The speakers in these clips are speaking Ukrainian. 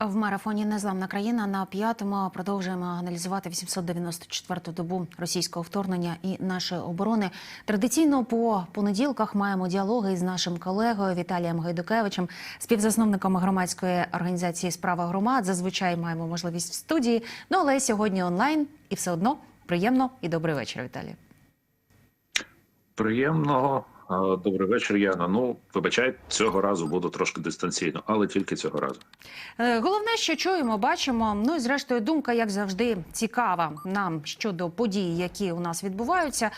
В марафоні Незламна країна на п'ятому продовжуємо аналізувати 894-ту добу російського вторгнення і нашої оборони. Традиційно по понеділках маємо діалоги із нашим колегою Віталієм Гайдукевичем, співзасновником громадської організації Справа громад. Зазвичай маємо можливість в студії. Ну але сьогодні онлайн і все одно приємно і добрий вечір, Віталій. Приємного добрий вечір, Яна. Ну вибачай, цього разу буду трошки дистанційно, але тільки цього разу. Е, Головне, що чуємо, бачимо. Ну і зрештою, думка, як завжди, цікава нам щодо подій, які у нас відбуваються.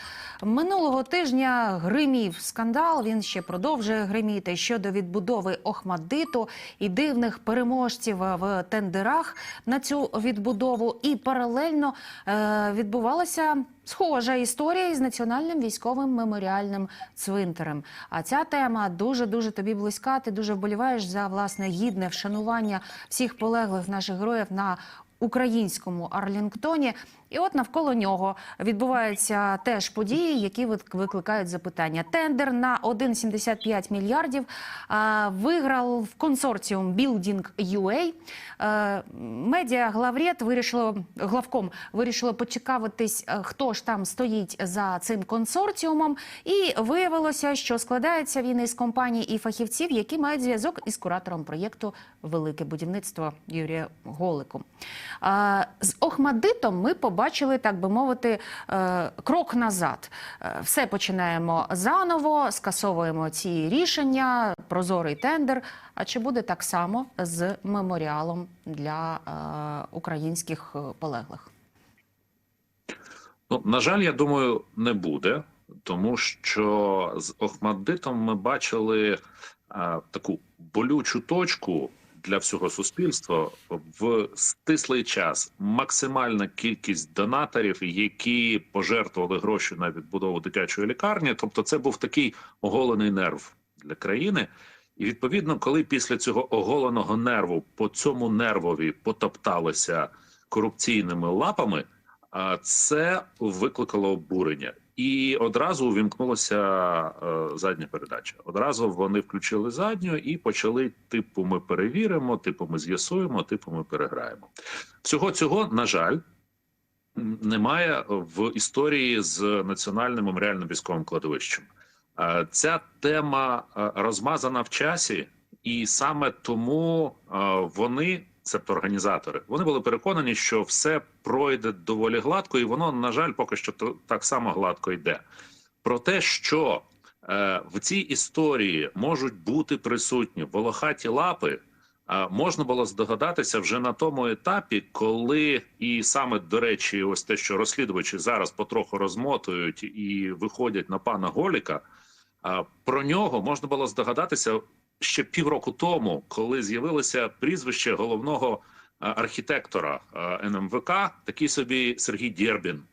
Минулого тижня гримів скандал. Він ще продовжує гриміти щодо відбудови Охмаддиту і дивних переможців в тендерах на цю відбудову. І паралельно е, відбувалася. Схожа історія із національним військовим меморіальним цвинтарем. А ця тема дуже дуже тобі близька. Ти дуже вболіваєш за власне гідне вшанування всіх полеглих наших героїв на українському Арлінгтоні. І от навколо нього відбуваються теж події, які викликають запитання. Тендер на 1,75 мільярдів виграв в консорціум Building UA. Е, Медіа главред вирішило главком вирішило поцікавитись, е, хто ж там стоїть за цим консорціумом. І виявилося, що складається він із компаній і фахівців, які мають зв'язок із куратором проєкту Велике будівництво Юрія Голику. З Охмадитом ми побачили, так би мовити, е, крок назад. Е, Все починаємо заново, скасовуємо ці рішення, прозорий тендер. А чи буде так само з меморіалом для е, українських полеглих? Ну на жаль, я думаю, не буде, тому що з Охмаддитом ми бачили а, таку болючу точку для всього суспільства в стислий час. Максимальна кількість донаторів, які пожертвували гроші на відбудову дитячої лікарні. Тобто, це був такий оголений нерв для країни. І відповідно, коли після цього оголеного нерву по цьому нервові потопталися корупційними лапами, це викликало обурення. І одразу увімкнулася е, задня передача. Одразу вони включили задню і почали: типу, ми перевіримо, типу, ми з'ясуємо, типу, ми переграємо. Всього цього, на жаль, немає в історії з національним меморіальним військовим кладовищем. Е, Ця тема е, розмазана в часі, і саме тому вони, цебто організатори, вони були переконані, що все пройде доволі гладко, і воно, на жаль, поки що так само гладко йде. Про те, що е, в цій історії можуть бути присутні волохаті лапи. Можна було здогадатися вже на тому етапі, коли і саме до речі, ось те, що розслідувачі зараз потроху розмотують і виходять на пана Голіка. Про нього можна було здогадатися ще півроку тому, коли з'явилося прізвище головного архітектора НМВК, такий собі Сергій Дєрбін.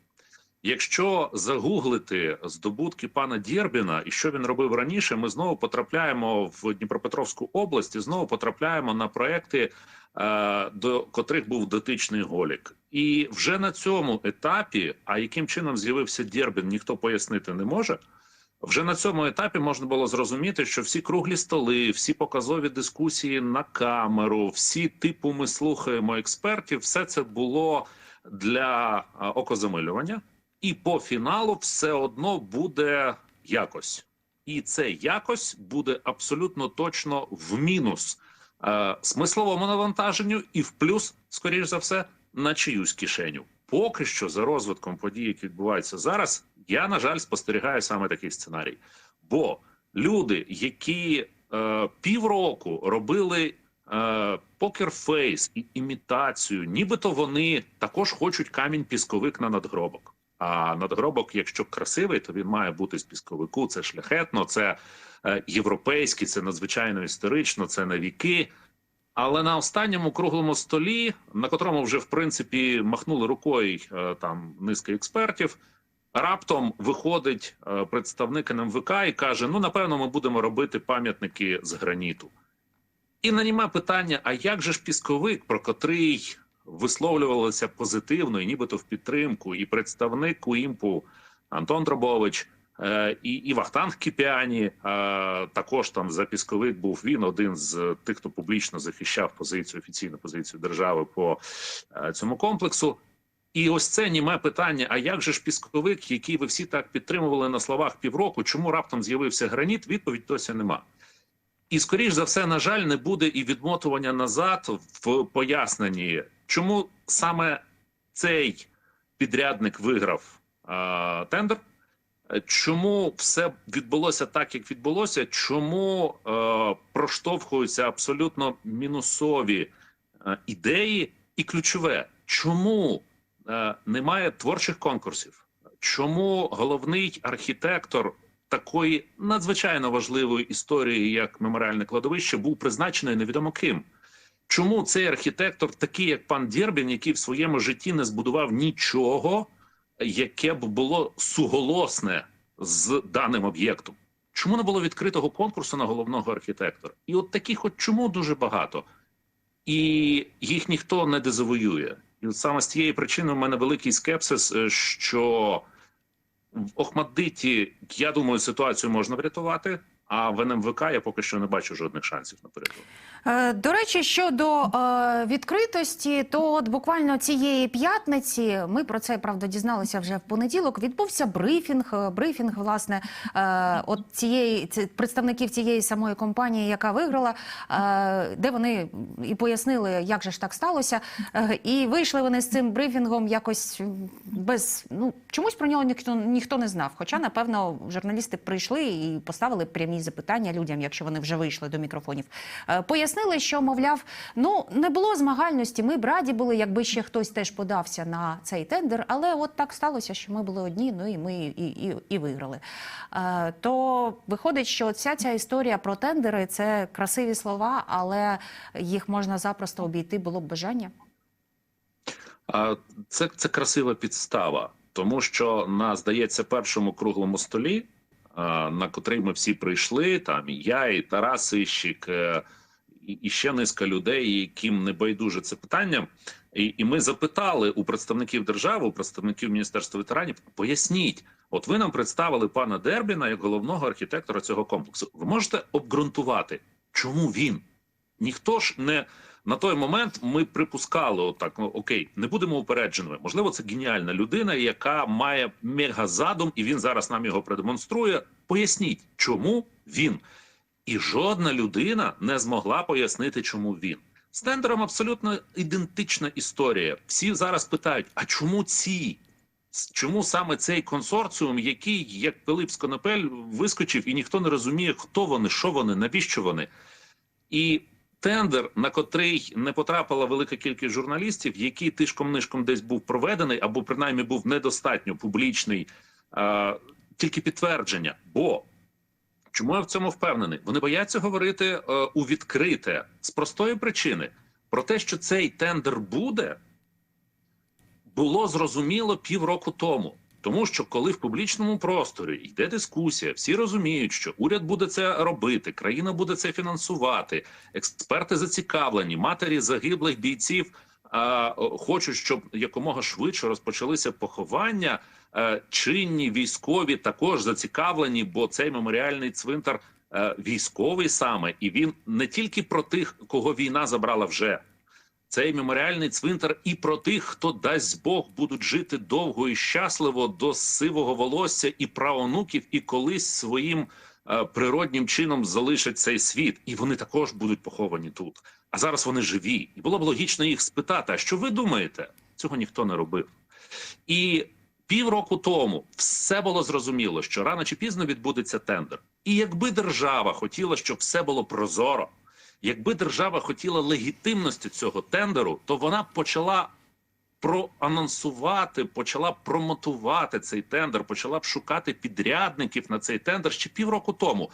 Якщо загуглити здобутки пана Дєрбіна і що він робив раніше, ми знову потрапляємо в Дніпропетровську область і знову потрапляємо на проекти, е, до котрих був дотичний Голік. І вже на цьому етапі, а яким чином з'явився Дєрбін, ніхто пояснити не може. Вже на цьому етапі можна було зрозуміти, що всі круглі столи, всі показові дискусії на камеру, всі типу ми слухаємо експертів, все це було для окозамилювання, і по фіналу все одно буде якось, і це якось буде абсолютно точно в мінус е, смисловому навантаженню, і в плюс, скоріш за все, на чиюсь кишеню. Поки що за розвитком подій, які відбуваються зараз, я на жаль спостерігаю саме такий сценарій. Бо люди, які е, півроку робили е, покерфейс і імітацію, нібито вони також хочуть камінь пісковик на надгробок. А надгробок, якщо красивий, то він має бути з пісковику. Це шляхетно, це е, європейський, це надзвичайно історично, це на віки. Але на останньому круглому столі, на котрому вже в принципі махнули рукою е, там низка експертів, раптом виходить е, представник НМВК і каже: Ну, напевно, ми будемо робити пам'ятники з граніту. І наніма питання: а як же ж пісковик, про котрий висловлювалося позитивно і нібито в підтримку, і представник УІМПу Антон Дробович Е, І, і Вахтанг Кіпіані е, також там за пісковик був він один з тих, хто публічно захищав позицію, офіційну позицію держави по цьому комплексу. І ось це німе питання: а як же ж пісковик, який ви всі так підтримували на словах півроку, чому раптом з'явився граніт? Відповідь досі нема. І скоріш за все, на жаль, не буде і відмотування назад в поясненні, чому саме цей підрядник виграв е, тендер. Чому все відбулося так, як відбулося? Чому е, проштовхуються абсолютно мінусові е, ідеї? І ключове, чому немає творчих конкурсів? Чому головний архітектор такої надзвичайно важливої історії, як меморіальне кладовище, був призначений невідомо ким? Чому цей архітектор, такий як пан Дєрбін, який в своєму житті не збудував нічого, яке б було суголосне з даним об'єктом? Чому не було відкритого конкурсу на головного архітектора? І от таких, от чому дуже багато, і їх ніхто не дезавоює. І саме з цієї причини у мене великий скепсис, е, що в Охмаддиті, я думаю, ситуацію можна врятувати. А в НМВК я поки що не бачу жодних шансів на перемогу. Е, До речі, щодо е, відкритості, то от буквально цієї п'ятниці ми про це правда дізналися вже в понеділок. Відбувся брифінг. е, Брифінг, власне, от цієї представників цієї самої компанії, яка виграла, де вони і пояснили, як же ж так сталося. І вийшли вони з цим брифінгом якось без ну чомусь про нього ніхто ніхто не знав. Хоча, напевно, журналісти прийшли і поставили прямі запитання людям, якщо вони вже вийшли до мікрофонів. Пояснили, що мовляв, ну не було змагальності. Ми б раді були, якби ще хтось теж подався на цей тендер. Але от так сталося, що ми були одні, ну і ми і, і, і виграли. Е, то виходить, що ця ця історія про тендери це красиві слова, але їх можна запросто обійти було б бажання. Це, це красива підстава, тому що на здається першому круглому столі, на котрий ми всі прийшли, там і я, і Тарас Іщик, е, і, ще низка людей, яким не байдуже це питання. І, і ми запитали у представників держави, у представників міністерства ветеранів, поясніть, от ви нам представили пана Дербіна як головного архітектора цього комплексу. Ви можете обґрунтувати, чому він? Ніхто ж не на той момент ми припускали, отак, ну окей, не будемо упередженими. Можливо, це геніальна людина, яка має мегазадум, і він зараз нам його продемонструє. Поясніть, чому він. І жодна людина не змогла пояснити, чому він. З тендером абсолютно ідентична історія. Всі зараз питають: а чому ці? Чому саме цей консорціум, який, як Пилип Сконопель, вискочив, і ніхто не розуміє, хто вони, що вони, навіщо вони? І тендер, на котрий не потрапила велика кількість журналістів, який тишком-нишком десь був проведений, або принаймні був недостатньо публічний, е, тільки підтвердження. Бо чому я в цьому впевнений? Вони бояться говорити е, у відкрите з простої причини про те, що цей тендер буде, було зрозуміло півроку тому. Тому що коли в публічному просторі йде дискусія, всі розуміють, що уряд буде це робити, країна буде це фінансувати, експерти зацікавлені, матері загиблих бійців хочуть, щоб якомога швидше розпочалися поховання. Е, чинні військові також зацікавлені, бо цей меморіальний цвинтар е, військовий саме, і він не тільки про тих, кого війна забрала вже. Цей меморіальний цвинтар і про тих, хто дасть Бог будуть жити довго і щасливо до сивого волосся і праонуків, і колись своїм е, природнім чином залишать цей світ, і вони також будуть поховані тут. А зараз вони живі, і було б логічно їх спитати: а що ви думаєте? Цього ніхто не робив. І півроку тому все було зрозуміло, що рано чи пізно відбудеться тендер. І якби держава хотіла, щоб все було прозоро. Якби держава хотіла легітимності цього тендеру, то вона почала проанонсувати, почала промотувати цей тендер, почала б шукати підрядників на цей тендер ще півроку тому.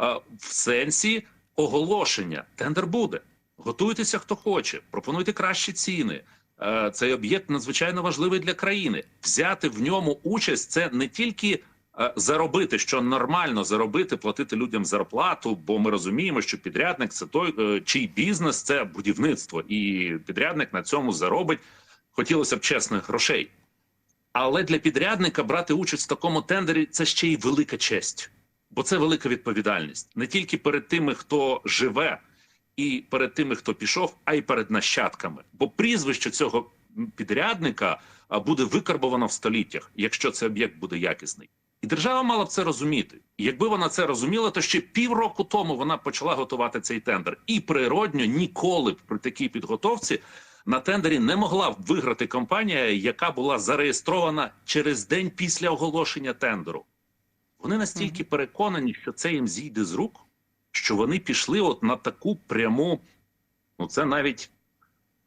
Е, В сенсі оголошення: тендер буде. Готуйтеся, хто хоче, пропонуйте кращі ціни. Е, Цей об'єкт надзвичайно важливий для країни. Взяти в ньому участь це не тільки е, заробити, що нормально заробити, платити людям зарплату, бо ми розуміємо, що підрядник це той, е, чий бізнес це будівництво, і підрядник на цьому заробить. Хотілося б чесних грошей. Але для підрядника брати участь в такому тендері це ще й велика честь, бо це велика відповідальність не тільки перед тими, хто живе, і перед тими, хто пішов, а й перед нащадками. Бо прізвище цього підрядника буде викарбовано в століттях, якщо цей об'єкт буде якісний. І держава мала б це розуміти. І якби вона це розуміла, то ще півроку тому вона почала готувати цей тендер. І природньо ніколи б при такій підготовці на тендері не могла б виграти компанія, яка була зареєстрована через день після оголошення тендеру. Вони настільки переконані, що це їм зійде з рук, що вони пішли от на таку пряму. Ну, це навіть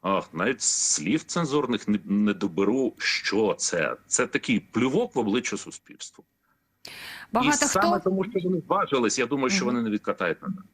ах, навіть слів цензурних не, не доберу, що це. Це такий плювок в обличчя суспільству. Багато І саме хто тому, що вони зважились, я думаю, що вони не відкатають назад.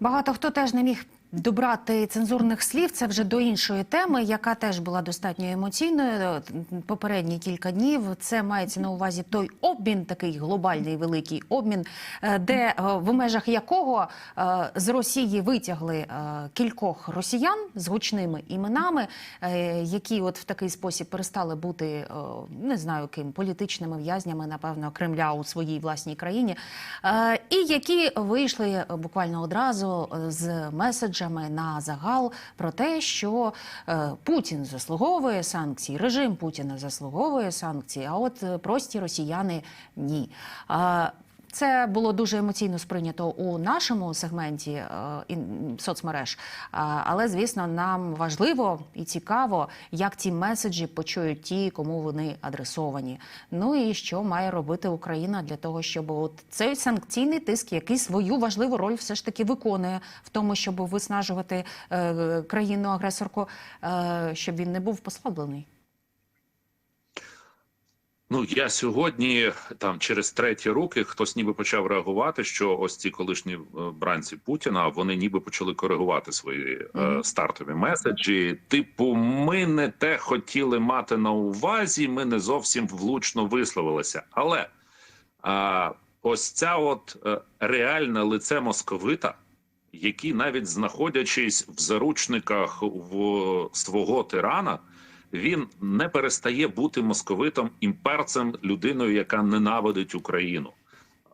Багато хто теж не міг добрати цензурних слів. Це вже до іншої теми, яка теж була достатньо емоційною. Попередні кілька днів це мається на увазі той обмін, такий глобальний великий обмін, е, де е, в межах якого е, з Росії витягли е, кількох росіян з гучними іменами, е, які от в такий спосіб перестали бути е, не знаю ким політичними в'язнями, напевно, Кремля у своїй власній країні, е, і які вийшли е, буквально одразу е, з меседжами на загал про те, що е, Путін заслуговує санкції, режим Путіна заслуговує санкції. а от е, прості росіяни ні. Е, це було дуже емоційно сприйнято у нашому сегменті е, соцмереж. А, Але, звісно, нам важливо і цікаво, як ці меседжі почують ті, кому вони адресовані. Ну і що має робити Україна для того, щоб от цей санкційний тиск, який свою важливу роль все ж таки виконує в тому, щоб виснажувати е, країну-агресорку, е, щоб він не був послаблений. Ну я сьогодні там через треті руки хтось ніби почав реагувати, що ось ці колишні е, бранці Путіна вони ніби почали коригувати свої е, стартові меседжі. Типу, ми не те хотіли мати на увазі, ми не зовсім влучно висловилися. Але а, ось ця от е, реальне лице московита, які навіть знаходячись в заручниках в свого тирана він не перестає бути московитом імперцем, людиною, яка ненавидить Україну.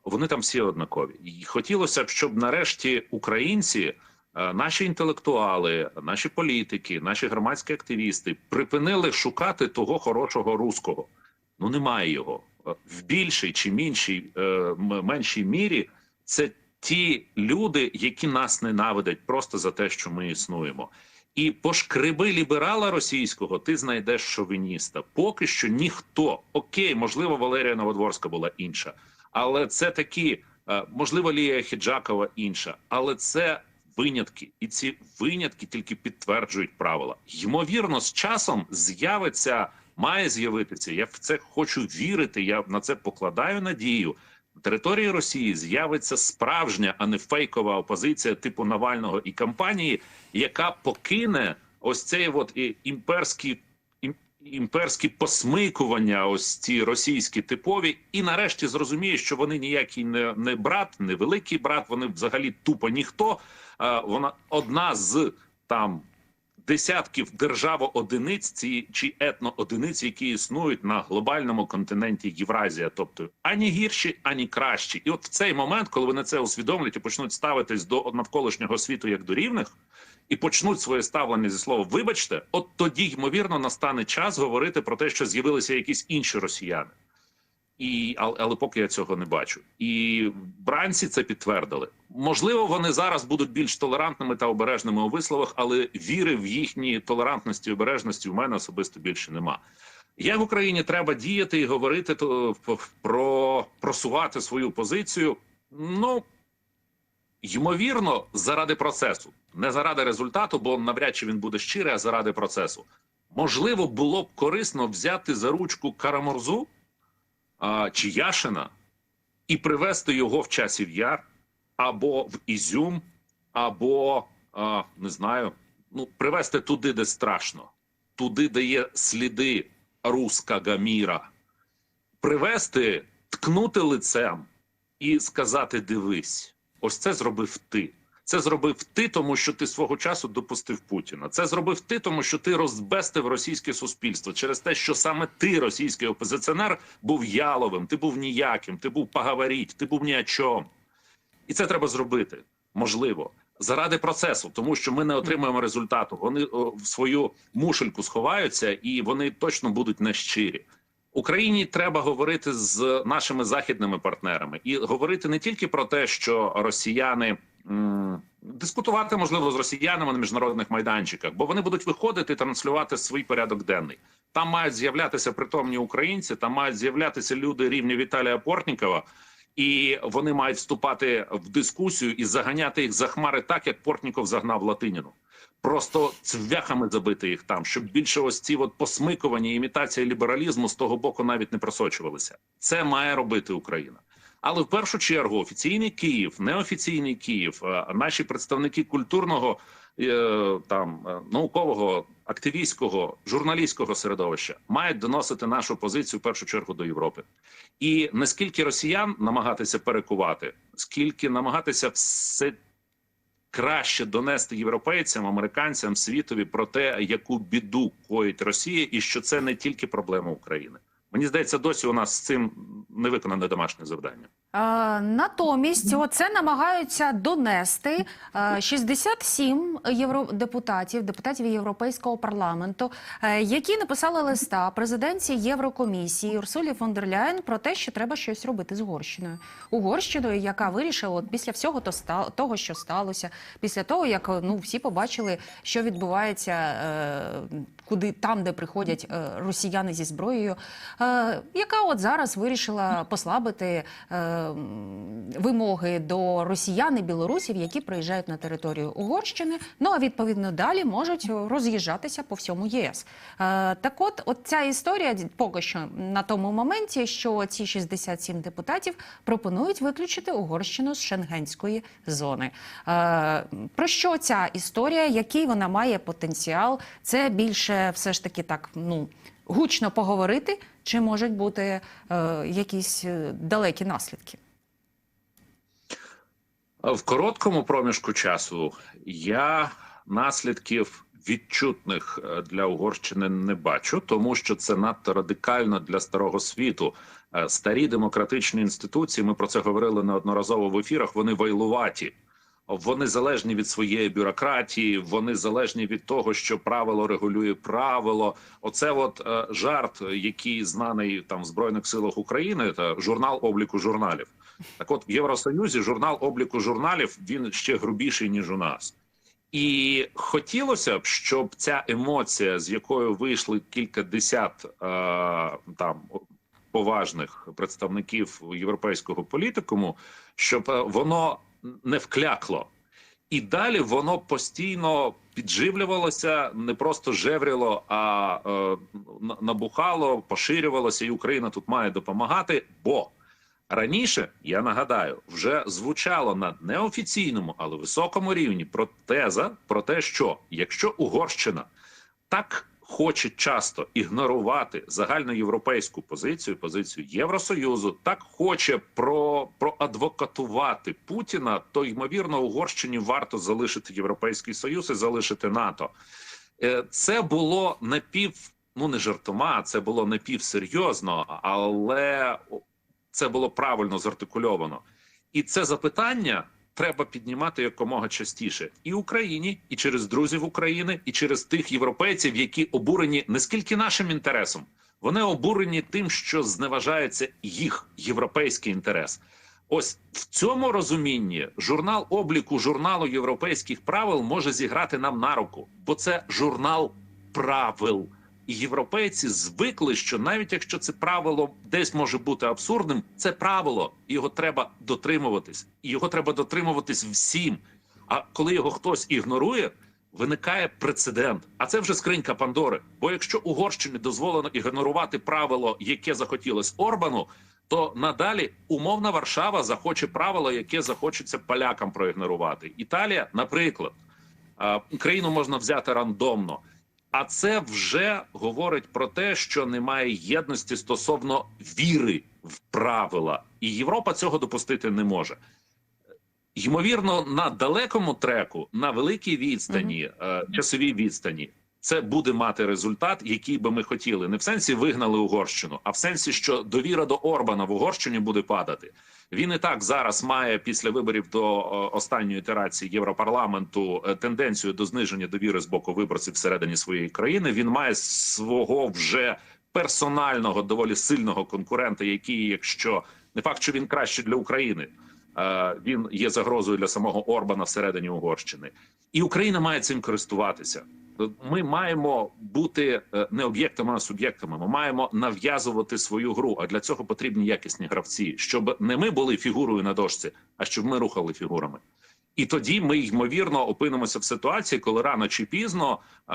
Вони там всі однакові. І хотілося б, щоб нарешті українці, е, наші інтелектуали, наші політики, наші громадські активісти припинили шукати того хорошого руського. Ну немає його Е, в більшій чи меншій, е, меншій мірі. Це ті люди, які нас ненавидять просто за те, що ми існуємо. І пошкриби ліберала російського ти знайдеш шовініста. Поки що ніхто окей, можливо, Валерія Новодворська була інша, але це такі, е, можливо, Лія Хіджакова інша, але це винятки, і ці винятки тільки підтверджують правила. Ймовірно, з часом з'явиться, має з'явитися. Я в це хочу вірити. Я на це покладаю надію. Території Росії з'явиться справжня, а не фейкова опозиція типу Навального і кампанії, яка покине ось цей от імперський імперські посмикування, ось ці російські типові, і нарешті зрозуміє, що вони ніякий не, не брат, не великий брат. Вони взагалі тупо ніхто. А, вона одна з там десятків державо-одиниць ці чи етно-одиниць, які існують на глобальному континенті Євразія, тобто ані гірші, ані кращі. І от в цей момент, коли вони це усвідомлять і почнуть ставитись до навколишнього світу як до рівних, і почнуть своє ставлення зі слова вибачте, от тоді ймовірно настане час говорити про те, що з'явилися якісь інші росіяни. І але, поки я цього не бачу, і бранці це підтвердили. Можливо, вони зараз будуть більш толерантними та обережними у висловах, але віри в їхні толерантності і обережності в мене особисто більше нема. Як в Україні треба діяти і говорити то про просувати свою позицію? Ну ймовірно, заради процесу, не заради результату, бо навряд чи він буде щирий, а заради процесу. Можливо, було б корисно взяти за ручку Караморзу а, чи Яшина і привести його в часів яр або в Ізюм, або а, не знаю, ну привести туди, де страшно, туди, де є сліди руського міра, привести, ткнути лицем і сказати: дивись, ось це зробив ти. Це зробив ти, тому що ти свого часу допустив Путіна. Це зробив ти, тому що ти розбестив російське суспільство через те, що саме ти, російський опозиціонер, був яловим, ти був ніяким, ти був поговоріть, ти був ні о чому. І це треба зробити. Можливо, заради процесу, тому що ми не отримуємо результату. Вони в свою мушельку сховаються, і вони точно будуть нещирі. Україні треба говорити з нашими західними партнерами і говорити не тільки про те, що росіяни дискутувати можливо з росіянами на міжнародних майданчиках, бо вони будуть виходити і транслювати свій порядок денний. Там мають з'являтися притомні українці, там мають з'являтися люди рівня Віталія Портнікова, і вони мають вступати в дискусію і заганяти їх за хмари, так як Портніков загнав Латиніну. Просто цвяхами забити їх там, щоб більше ось ці от посмикування, імітація лібералізму з того боку навіть не просочувалися. Це має робити Україна. Але в першу чергу офіційний Київ, неофіційний Київ, е, наші представники культурного е, там е, наукового, активістського, журналістського середовища мають доносити нашу позицію в першу чергу до Європи. І не скільки росіян намагатися перекувати, скільки намагатися все краще донести європейцям, американцям, світові про те, яку біду коїть Росія, і що це не тільки проблема України. Мені здається, досі у нас з цим не виконане домашнє завдання. Е, Натомість, оце намагаються донести е, 67 євродепутатів, депутатів Європейського парламенту, е, які написали листа президенті Єврокомісії Урсулі фон дер Ляєн про те, що треба щось робити з Угорщиною. Угорщиною, яка вирішила от після всього того, що сталося, після того, як ну всі побачили, що відбувається е, куди там, де приходять е, росіяни зі зброєю, е, яка от зараз вирішила послабити. Е, м, вимоги до росіян і білорусів, які приїжджають на територію Угорщини. Ну а відповідно далі можуть роз'їжджатися по всьому ЄС. Е, так, от, от ця історія поки що на тому моменті, що ці 67 депутатів пропонують виключити Угорщину з шенгенської зони. Е, про що ця історія? Який вона має потенціал? Це більше все ж таки так. Ну гучно поговорити, чи можуть бути е, якісь е, далекі наслідки? В короткому проміжку часу я наслідків відчутних е, для Угорщини не бачу, тому що це надто радикально для старого світу. Е, Старі демократичні інституції. Ми про це говорили неодноразово в ефірах. Вони вайлуваті. Вони залежні від своєї бюрократії, вони залежні від того, що правило регулює правило. Оце от е, жарт, який знаний там в збройних силах України, та журнал обліку журналів. Так, от в Євросоюзі журнал обліку журналів він ще грубіший ніж у нас. І хотілося б, щоб ця емоція, з якою вийшли кілька десят е, там поважних представників європейського політикуму, щоб е, воно не вклякло. І далі воно постійно підживлювалося, не просто жевріло, а е, на- набухало, поширювалося, і Україна тут має допомагати. Бо раніше я нагадаю, вже звучало на неофіційному, але високому рівні про теза про те, що якщо Угорщина так хоче часто ігнорувати загальноєвропейську позицію, позицію Євросоюзу, так хоче про, проадвокатувати Путіна, то ймовірно Угорщині варто залишити Європейський Союз і залишити НАТО. Е, Це було напів, ну не жартома, це було напівсерйозно, але це було правильно зартикульовано. І це запитання треба піднімати якомога частіше і Україні, і через друзів України, і через тих європейців, які обурені не скільки нашим інтересом, вони обурені тим, що зневажається їх європейський інтерес. Ось в цьому розумінні журнал обліку журналу європейських правил може зіграти нам на руку, бо це журнал правил. Європейці звикли, що навіть якщо це правило десь може бути абсурдним, це правило, його треба дотримуватись, і його треба дотримуватись всім. А коли його хтось ігнорує, виникає прецедент. А це вже скринька Пандори. Бо якщо Угорщині дозволено ігнорувати правило, яке захотілось Орбану, то надалі умовна Варшава захоче правило, яке захочеться полякам проігнорувати. Італія, наприклад, країну можна взяти рандомно. А це вже говорить про те, що немає єдності стосовно віри в правила, і Європа цього допустити не може. Ймовірно, на далекому треку, на великій відстані, е, часовій відстані, це буде мати результат, який би ми хотіли. Не в сенсі вигнали Угорщину, а в сенсі, що довіра до Орбана в Угорщині буде падати. Він і так зараз має після виборів до е, останньої ітерації Європарламенту е, тенденцію до зниження довіри з боку виборців всередині своєї країни. Він має свого вже персонального доволі сильного конкурента, який, якщо не факт, що він краще для України. е, Він є загрозою для самого Орбана всередині Угорщини, і Україна має цим користуватися. Ми маємо бути е, не об'єктами, а суб'єктами. Ми маємо нав'язувати свою гру. А для цього потрібні якісні гравці, щоб не ми були фігурою на дошці, а щоб ми рухали фігурами. І тоді ми ймовірно опинимося в ситуації, коли рано чи пізно е,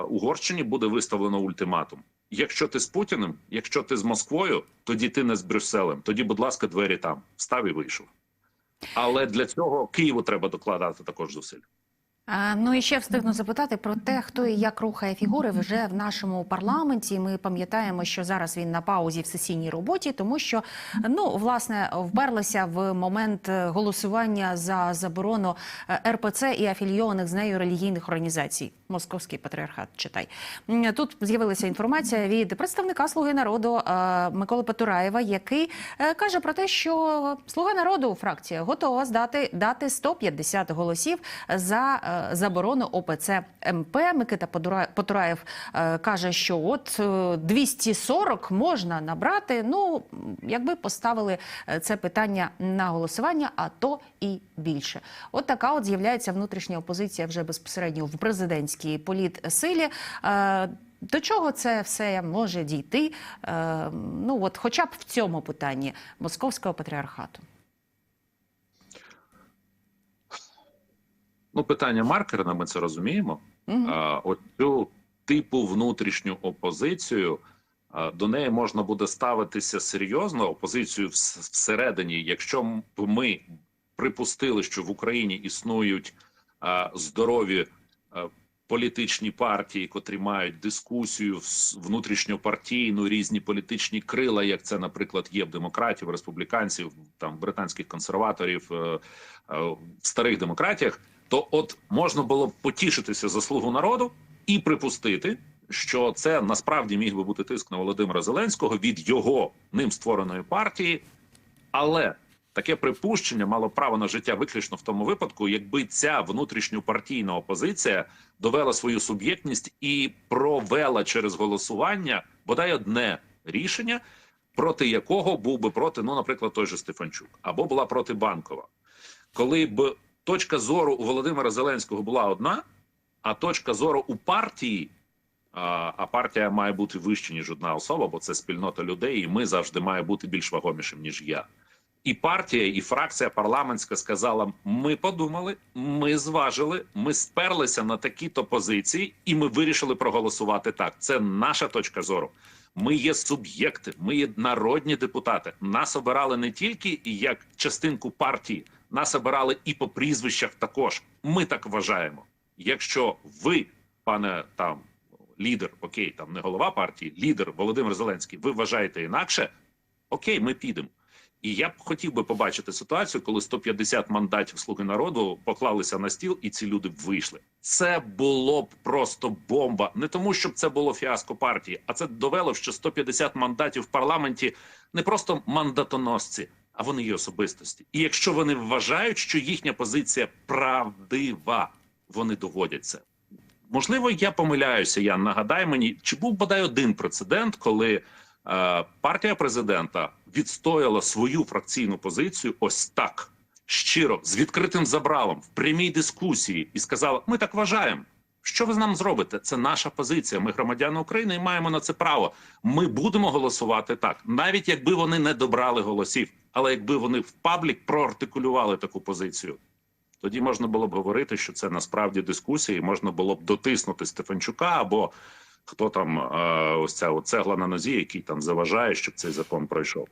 Угорщині буде виставлено ультиматум. Якщо ти з Путіним, якщо ти з Москвою, тоді ти не з Брюсселем. Тоді, будь ласка, двері там встав і вийшов. Але для цього Києву треба докладати також зусиль. Ну і ще встигну запитати про те, хто і як рухає фігури вже в нашому парламенті. Ми пам'ятаємо, що зараз він на паузі в сесійній роботі, тому що ну власне вперлися в момент е, голосування за заборону е, РПЦ і афілійованих з нею релігійних організацій. Московський патріархат читай. Тут з'явилася інформація від представника Слуги народу е, Миколи Патураєва, який каже про те, що Слуга народу фракція готова здати дати 150 голосів за е, заборону ОПЦ МП. Микита Потураєв е, каже, що от е, 240 можна набрати. Ну якби поставили е, це питання на голосування, а то і більше. От така от з'являється внутрішня опозиція вже безпосередньо в президентській політсилі. Е, До чого це все може дійти? Е, Ну от, хоча б в цьому питанні московського патріархату. Ну, питання маркерне, ми це розуміємо. Мгм. А, от цю типу внутрішню опозицію а, до неї можна буде ставитися серйозно. Опозицію вс- всередині, якщо б ми припустили, що в Україні існують а, здорові а, політичні партії, котрі мають дискусію внутрішньопартійну, різні політичні крила, як це, наприклад, є в демократів, республіканців, там британських консерваторів, е, е, в старих демократіях то от можна було б потішитися заслугу народу і припустити, що це насправді міг би бути тиск на Володимира Зеленського від його ним створеної партії, але таке припущення мало право на життя виключно в тому випадку, якби ця внутрішньопартійна опозиція довела свою суб'єктність і провела через голосування бодай одне рішення, проти якого був би проти, ну, наприклад, той же Стефанчук, або була проти Банкова. Коли б точка зору у Володимира Зеленського була одна, а точка зору у партії, а, партія має бути вище, ніж одна особа, бо це спільнота людей, і ми завжди має бути більш вагомішим, ніж я. І партія, і фракція парламентська сказала: ми подумали, ми зважили, ми сперлися на такі-то позиції, і ми вирішили проголосувати так. Це наша точка зору. Ми є суб'єкти, ми є народні депутати. Нас обирали не тільки як частинку партії, нас обирали і по прізвищах також. Ми так вважаємо. Якщо ви, пане там лідер, окей, там не голова партії, лідер Володимир Зеленський, ви вважаєте інакше, окей, ми підемо. І я б хотів би побачити ситуацію, коли 150 мандатів слуги народу поклалися на стіл, і ці люди б вийшли. Це було б просто бомба. Не тому, щоб це було фіаско партії, а це довело, що 150 мандатів в парламенті не просто мандатоносці, а вони є особистості. І якщо вони вважають, що їхня позиція правдива, вони доводять це. Можливо, я помиляюся. Ян, нагадай мені, чи був бодай один прецедент, коли партія президента відстояла свою фракційну позицію ось так щиро, з відкритим забралом, в прямій дискусії, і сказала: Ми так вважаємо. Що ви з нам зробите? Це наша позиція. Ми громадяни України і маємо на це право. Ми будемо голосувати так, навіть якби вони не добрали голосів, але якби вони в паблік проартикулювали таку позицію. Тоді можна було б говорити, що це насправді дискусія, і можна було б дотиснути Стефанчука або хто там ось ця цегла на нозі, який там заважає, щоб цей закон пройшов.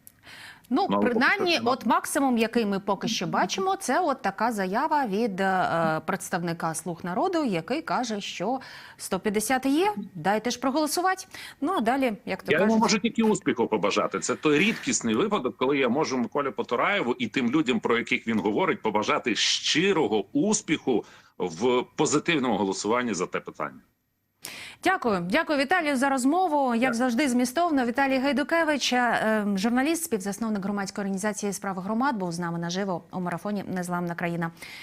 Ну, Ну, принаймні, поки що от максимум, який ми поки що бачимо, це от така заява від е, представника слуг народу, який каже, що 150 є, дайте ж проголосувати. Ну а далі, як то Я йому можу тільки успіху побажати. Це той рідкісний випадок, коли я можу Миколі Потураєву і тим людям, про яких він говорить, побажати щирого успіху в позитивному голосуванні за те питання. Дякую, дякую, Віталію, за розмову. Як завжди, змістовно. Віталій Гайдукевич, е, журналіст, співзасновник громадської організації справи громад, був з нами наживо у марафоні Незламна країна.